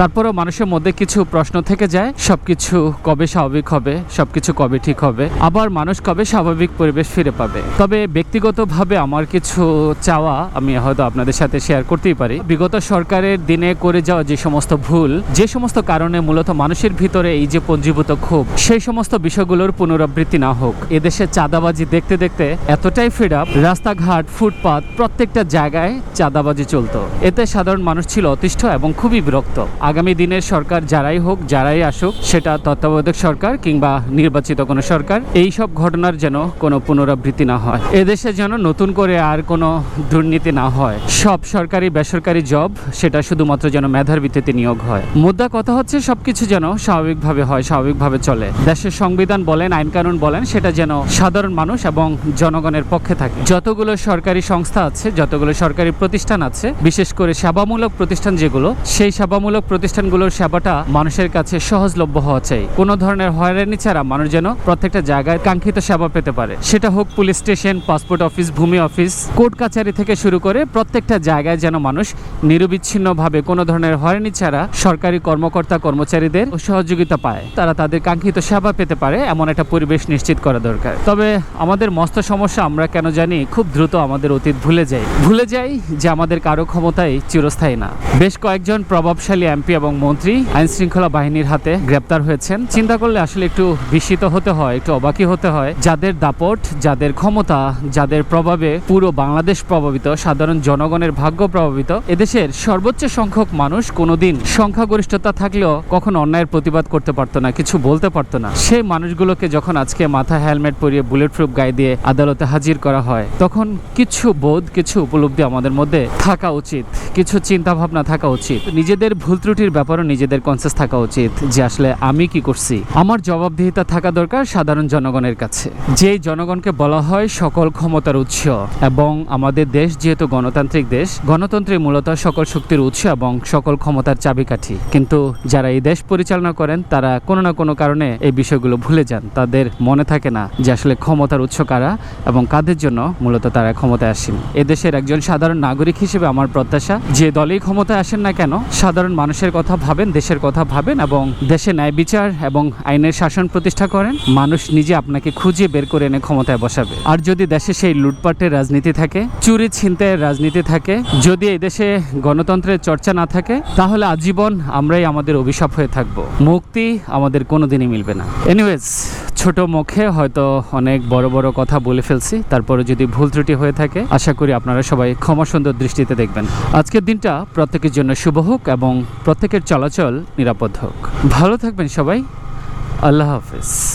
তারপরেও মানুষের মধ্যে কিছু প্রশ্ন থেকে যায়, সবকিছু কবে স্বাভাবিক হবে, সবকিছু কবে ঠিক হবে? আবার মানুষ কবে স্বাভাবিক পরিবেশ ফিরে পাবে? তবে ব্যক্তিগতভাবে আমার কিছু চাওয়া আমি হয়তো আপনাদের সাথে শেয়ার করতেই পারি। বিগত সরকারের দিনে করে যাওয়া যে সমস্ত ভুল, যে সমস্ত কারণে মূলত মানুষের ভিতরে এই যে পঞ্জীভূত ক্ষোভ, সেই সমস্ত বিষয়গুলোর পুনরাবৃত্তি না হোক, এদেশে চাঁদাবাজি দেখতে দেখতে এতটাই ফিড আপ রাস্তাঘাট, ফুটপাত, প্রত্যেকটা জায়গায় চাঁদাবাজি চলতো। এতে সাধারণ মানুষ ছিল অতিষ্ঠ এবং খুবই বিরক্ত। আগামী দিনের সরকার যারাই হোক, যারাই আসুক, সেটা তত্ত্বাবধায়ক সরকার কিংবা নির্বাচিত কোনো সরকার, এই সব ঘটনার যেন কোনো পুনরাবৃত্তি না হয়। এদেশে যেন নতুন করে আর কোনো দুর্নীতি না হয়। সব সরকারি বেসরকারি জব, সেটা শুধুমাত্র যেন মেধার ভিত্তিতে নিয়োগ হয়। মুদ্রা কথা হচ্ছে, সবকিছু যেন স্বাভাবিকভাবে হয়, স্বাভাবিকভাবে চলে। দেশের সংবিধান বলেন আইন কানুন বলেন, সেটা যেন সাধারণ মানুষ এবং জনগণের পক্ষে থাকে। যতগুলো সরকারি সংস্থা আছে, যতগুলো সরকারি প্রতিষ্ঠান আছে, বিশেষ করে সেবামূলক প্রতিষ্ঠান যেগুলো, সেই সেবামূলক প্রতিষ্ঠানগুলোর সেবাটা মানুষের কাছে সহজলভ্য হওয়া চাই। কোনো ধরনের হয়রানি ছাড়া মানুষ যেন প্রত্যেকটা জায়গায় কাঙ্ক্ষিত সেবা পেতে পারে। সেটা হোক পুলিশ স্টেশন, পাসপোর্ট অফিস, ভূমি অফিস, কোর্ট কাছারি থেকে শুরু করে প্রত্যেকটা জায়গায় যেন মানুষ নিরবিচ্ছিন্নভাবে কোনো ধরনের হয়রানি ছাড়া সরকারি কর্মকর্তা কর্মচারীদের সহযোগিতা পায়। তারা তাদের কাঙ্ক্ষিত সেবা পেতে পারে এমন একটা পরিবেশ নিশ্চিত করা দরকার। তবে আমাদের মস্ত সমস্যা আমরা কেন জানি খুব দ্রুত আমাদের অতীত ভুলে যাই ভুলে যাই যে আমাদের কারও ক্ষমতাই চিরস্থায়ী না। বেশ কয়েকজন প্রভাবশালী এমপি এবং মন্ত্রী আইন শৃঙ্খলা বাহিনীর হাতে গ্রেপ্তার হয়েছেন। চিন্তা করলে আসলে একটু বিস্মিত হতে হয়, একটু অবাকি হতে হয়। যাদের দাপট, যাদের ক্ষমতা, যাদের প্রভাবে পুরো বাংলাদেশ প্রভাবিত, সাধারণ জনগণের ভাগ্য প্রভাবিত, এদেশের সর্বোচ্চ সংখ্যক মানুষ কোনোদিন সংখ্যাগরিষ্ঠতা থাকলেও কখনো অন্যায়ের প্রতিবাদ করতে পারতো না, কিছু বলতে পারতো না। সেই মানুষগুলোকে যখন আজকে মাথায় হেলমেট পরিয়ে বুলেট প্রুফ গায়ে দিয়ে আদালতে হাজির করা হয়, তখন কিছু বোধ, কিছু উপলব্ধি আমাদের মধ্যে থাকা উচিত, কিছু চিন্তা ভাবনা থাকা উচিত। নিজেদের ভুল ত্রুটির ব্যাপারও নিজেদের কনসিয়াস থাকা উচিত যে আসলে আমি কি করছি। আমার জবাবদিহিতা থাকা দরকার সাধারণ জনগণের কাছে। যেই জনগণকে বলা হয় সকল ক্ষমতার উৎস এবং আমাদের দেশ যেহেতু গণতান্ত্রিক দেশ গণতন্ত্রে মূলত সকল শক্তির উৎস এবং সকল ক্ষমতার চাবিকাঠি। কিন্তু যারা এই দেশ পরিচালনা করেন, তারা কোনো না কোনো কারণে এই বিষয়গুলো ভুলে যান। তাদের মনে থাকে না যে আসলে ক্ষমতার উৎস কারা এবং কাদের জন্য মূলত তারা ক্ষমতায় আসেন। এদেশের একজন সাধারণ নাগরিক হিসেবে আমার প্রত্যাশা, যে দলেই ক্ষমতায় আসেন না কেন, সাধারণ মানুষের কথা ভাবেন, দেশের কথা ভাবেন এবং দেশে ন্যায় বিচার এবং আইনের শাসন প্রতিষ্ঠা করেন, মানুষ নিজে আপনাকে খুঁজে বের করে এনে ক্ষমতায় বসাবে। আর যদি দেশে সেই লুটপাটের রাজনীতি থাকে, চুরি ছিনতাইয়ের রাজনীতি থাকে, যদি এই দেশে গণতন্ত্রের চর্চা না থাকে, তাহলে আজীবন আমরাই আমাদের অভিশাপ হয়ে থাকব। মুক্তি আমাদের কোনোদিনই মিলবে না। এনিওয়েজ ছোট মুখে হয়তো অনেক বড় বড় কথা বলে ফেলছি তারপরে যদি ভুল ত্রুটি হয়ে থাকে, আশা করি আপনারা সবাই ক্ষমা সুন্দর দৃষ্টিতে দেখবেন। আজকের দিনটা প্রত্যেকের জন্য শুভ হোক এবং প্রত্যেকের চলাচল নিরাপদ হোক। ভালো থাকবেন সবাই। আল্লাহ হাফিজ।